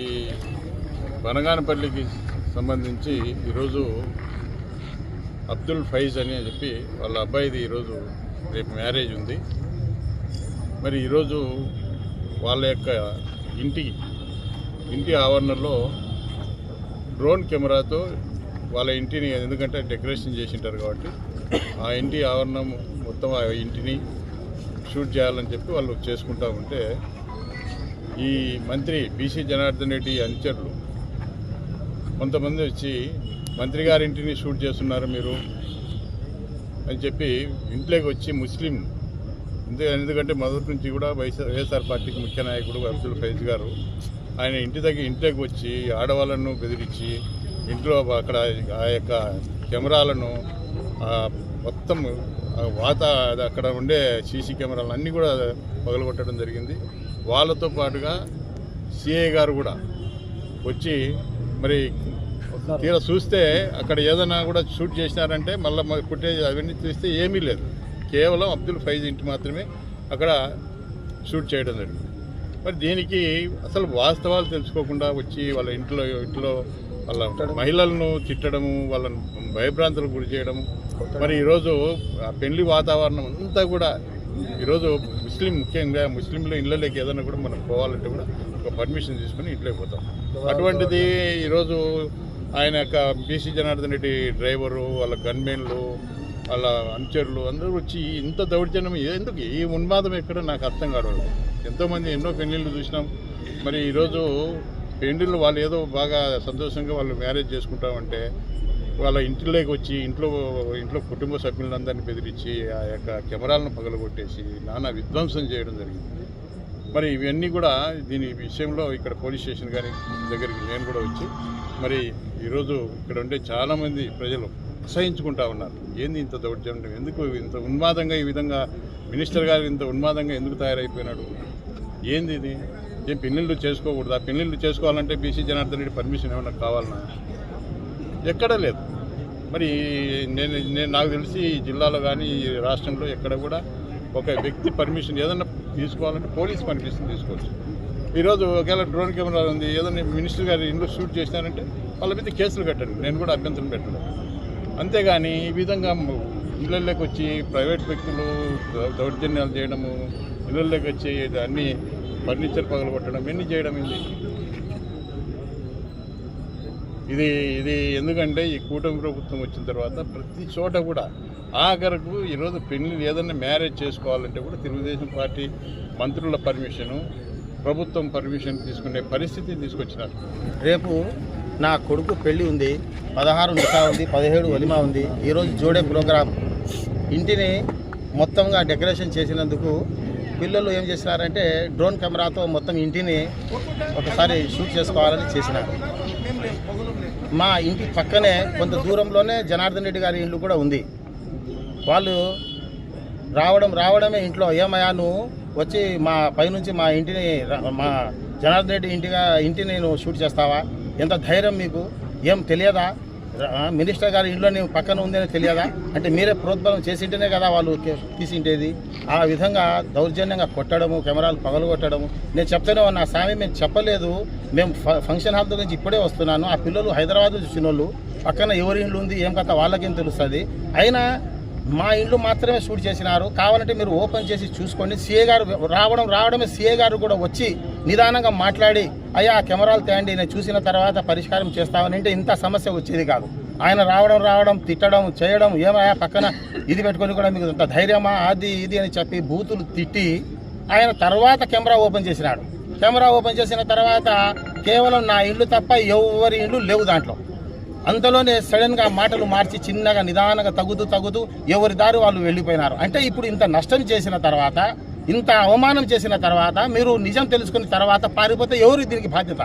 ఈ బనగానపల్లికి సంబంధించి ఈరోజు అబ్దుల్ ఫైజ్ అని చెప్పి వాళ్ళ అబ్బాయిది ఈరోజు రేపు మ్యారేజ్ ఉంది. మరి ఈరోజు వాళ్ళ యొక్క ఇంటి ఇంటి ఆవరణలో డ్రోన్ కెమెరాతో వాళ్ళ ఇంటిని ఎందుకంటే డెకరేషన్ చేసింటారు కాబట్టి ఆ ఇంటి ఆవరణం మొత్తం ఆ ఇంటిని షూట్ చేయాలని చెప్పి వాళ్ళు చేసుకుంటూ ఉంటే ఈ మంత్రి బీసీ జనార్దన్ రెడ్డి అనుచరులు కొంతమంది వచ్చి మంత్రి గారి ఇంటిని షూట్ చేస్తున్నారు మీరు అని చెప్పి ఇంట్లోకి వచ్చి ముస్లిం ఎందుకంటే ఎందుకంటే మొదటి నుంచి కూడా వైఎస్ఆర్ వైఎస్ఆర్ పార్టీకి ముఖ్య నాయకుడు అబ్దుల్ ఫైజ్ గారు ఆయన ఇంటి దగ్గర ఇంట్లోకి వచ్చి ఆడవాళ్ళను బెదిరించి ఇంట్లో అక్కడ ఆ యొక్క కెమెరాలను మొత్తం వాత అది అక్కడ ఉండే సీసీ కెమెరాలు అన్నీ కూడా పగలగొట్టడం జరిగింది. వాళ్ళతో పాటుగా సిఐ గారు కూడా వచ్చి మరి తీరా చూస్తే అక్కడ ఏదైనా కూడా షూట్ చేసినారంటే మళ్ళీ ఫుటేజ్ అవన్నీ చూస్తే ఏమీ లేదు. కేవలం అబ్దుల్ ఫైజ్ ఇంటి మాత్రమే అక్కడ షూట్ చేయడం జరిగింది. మరి దీనికి అసలు వాస్తవాలు తెలుసుకోకుండా వచ్చి వాళ్ళ ఇంట్లో ఇంట్లో వాళ్ళ మహిళలను తిట్టడము వాళ్ళను భయభ్రాంతులకు గురి చేయడము. మరి ఈరోజు ఆ పెళ్ళి వాతావరణం అంతా కూడా ఈరోజు ముస్లిం ముఖ్యంగా ముస్లింల ఇళ్ళలోకి ఏదైనా కూడా మనం పోవాలంటే కూడా ఒక పర్మిషన్ తీసుకుని ఇంట్లోకి పోతాం. అటువంటిది ఈరోజు ఆయన యొక్క బీసీ జనార్దన్ రెడ్డి డ్రైవరు వాళ్ళ గన్మెన్లు వాళ్ళ అనుచరులు అందరూ వచ్చి ఇంత దౌర్జన్యం ఎందుకు? ఈ ఉన్మాదం ఎక్కడ? నాకు అర్థం కావడం ఎంతోమంది ఎన్నో పెళ్ళిళ్ళు చూసినాం. మరి ఈరోజు పెళ్ళిళ్ళు వాళ్ళు ఏదో బాగా సంతోషంగా వాళ్ళు మ్యారేజ్ చేసుకుంటామంటే వాళ్ళ ఇంటిలోకి వచ్చి ఇంట్లో ఇంట్లో కుటుంబ సభ్యులందరినీ బెదిరించి ఆ యొక్క కెమెరాలను పగలగొట్టేసి నానా విధ్వంసం చేయడం జరిగింది. మరి ఇవన్నీ కూడా దీని విషయంలో ఇక్కడ పోలీస్ స్టేషన్ గారి దగ్గరికి నేను కూడా వచ్చి మరి ఈరోజు ఇక్కడ ఉండే చాలామంది ప్రజలు అసహించుకుంటా ఉన్నారు. ఏంది ఇంత దౌర్జన్యం? ఎందుకు ఇంత ఉన్మాదంగా ఈ విధంగా మినిస్టర్ గారు ఇంత ఉన్మాదంగా ఎందుకు తయారైపోయినాడు? ఏంది ఇది? ఏం పెళ్ళిళ్ళు చేసుకోకూడదా? పెళ్ళిళ్ళు చేసుకోవాలంటే బీసీ జనార్దన్ రెడ్డి పర్మిషన్ ఏమైనా కావాలన్నా ఎక్కడ లేదు. మరి నేను నేను నాకు తెలిసి ఈ జిల్లాలో కానీ ఈ రాష్ట్రంలో ఎక్కడ కూడా ఒక వ్యక్తి పర్మిషన్ ఏదైనా తీసుకోవాలంటే పోలీస్ పర్మిషన్ తీసుకోవచ్చు. ఈరోజు ఒకవేళ డ్రోన్ కెమెరా ఉంది ఏదైనా మినిస్టర్ గారు ఇంట్లో షూట్ చేసినారంటే వాళ్ళ మీద కేసులు కట్టండి. నేను కూడా అభ్యంతరం పెట్టను. అంతేగాని ఈ విధంగా ఇళ్ళల్లోకి వచ్చి ప్రైవేట్ వ్యక్తులు దౌర్జన్యాలు చేయడము ఇళ్ళల్లోకి వచ్చి అన్ని ఫర్నిచర్ పగలగొట్టడం ఇవన్నీ చేయడం ఇది ఇది ఇది ఎందుకంటే ఈ కూటమి ప్రభుత్వం వచ్చిన తర్వాత ప్రతి చోట కూడా ఆఖరకు ఈరోజు పెళ్ళి ఏదైనా మ్యారేజ్ చేసుకోవాలంటే కూడా తెలుగుదేశం పార్టీ మంత్రుల పర్మిషను ప్రభుత్వం పర్మిషన్ తీసుకునే పరిస్థితి తీసుకొచ్చినారు. రేపు నా కొడుకు పెళ్ళి ఉంది పదహారు నిఖా ఉంది పదిహేడు వలిమా ఉంది ఈరోజు జోడే ప్రోగ్రాం ఇంటిని మొత్తంగా డెకరేషన్ చేసినందుకు పిల్లలు ఏం చేసినారంటే డ్రోన్ కెమెరాతో మొత్తం ఇంటిని ఒకసారి షూట్ చేసుకోవాలని చేసినారు మా ఇంటి పక్కనే కొంత దూరంలోనే జనార్దన్ రెడ్డి గారి ఇల్లు కూడా ఉంది. వాళ్ళు రావడం రావడమే ఇంట్లో. ఏమయ్యా నువ్వు వచ్చి మా పైనుంచి మా ఇంటిని మా జనార్దన్ రెడ్డి ఇంటిగా ఇంటిని నువ్వు షూట్ చేస్తావా? ఎంత ధైర్యం మీకు? ఏం తెలియదా? మినిస్టర్ గారి ఇంట్లో నేను పక్కన ఉందని తెలియదా? అంటే మీరే ప్రోద్బలం చేసింటేనే కదా వాళ్ళు తీసింటేది. ఆ విధంగా దౌర్జన్యంగా కొట్టడము కెమెరాలు పగలగొట్టడము. నేను చెప్తానే ఉన్నా స్వామి మేము చెప్పలేదు. మేము ఫ- ఫంక్షన్ హాల్ నుంచి ఇప్పుడే వస్తున్నాను. ఆ పిల్లలు హైదరాబాద్ చూసిన వాళ్ళు పక్కన ఎవరి ఇండ్లు ఉంది ఏం కథ వాళ్ళకేం తెలుస్తుంది? అయినా మా ఇల్లు మాత్రమే షూట్ చేసినారు. కావాలంటే మీరు ఓపెన్ చేసి చూసుకోండి. సీఏ గారు రావడం రావడమే సీఏ గారు కూడా వచ్చి నిదానంగా మాట్లాడి అయ్యా కెమెరాలు తేండి నేను చూసిన తర్వాత పరిష్కారం చేస్తామని అంటే ఇంత సమస్య వచ్చేది కాదు. ఆయన రావడం రావడం తిట్టడం చేయడం ఏమయ్యా పక్కన ఇది పెట్టుకొని కూడా మీకు ఇంత ధైర్యమా? అది ఇది అని చెప్పి బూతులు తిట్టి ఆయన తర్వాత కెమెరా ఓపెన్ చేసినాడు. కెమెరా ఓపెన్ చేసిన తర్వాత కేవలం నా ఇల్లు తప్ప ఎవరి ఇల్లు లేవు దాంట్లో. అంతలోనే సడన్గా మాటలు మార్చి చిన్నగా నిదానంగా తగ్గుతూ తగ్గుతూ ఎవరి దారి వాళ్ళు వెళ్ళిపోయినారు. అంటే ఇప్పుడు ఇంత నష్టం చేసిన తర్వాత ఇంత అవమానం చేసిన తర్వాత మీరు నిజం తెలుసుకున్న తర్వాత పారిపోతే ఎవరు దీనికి బాధ్యత?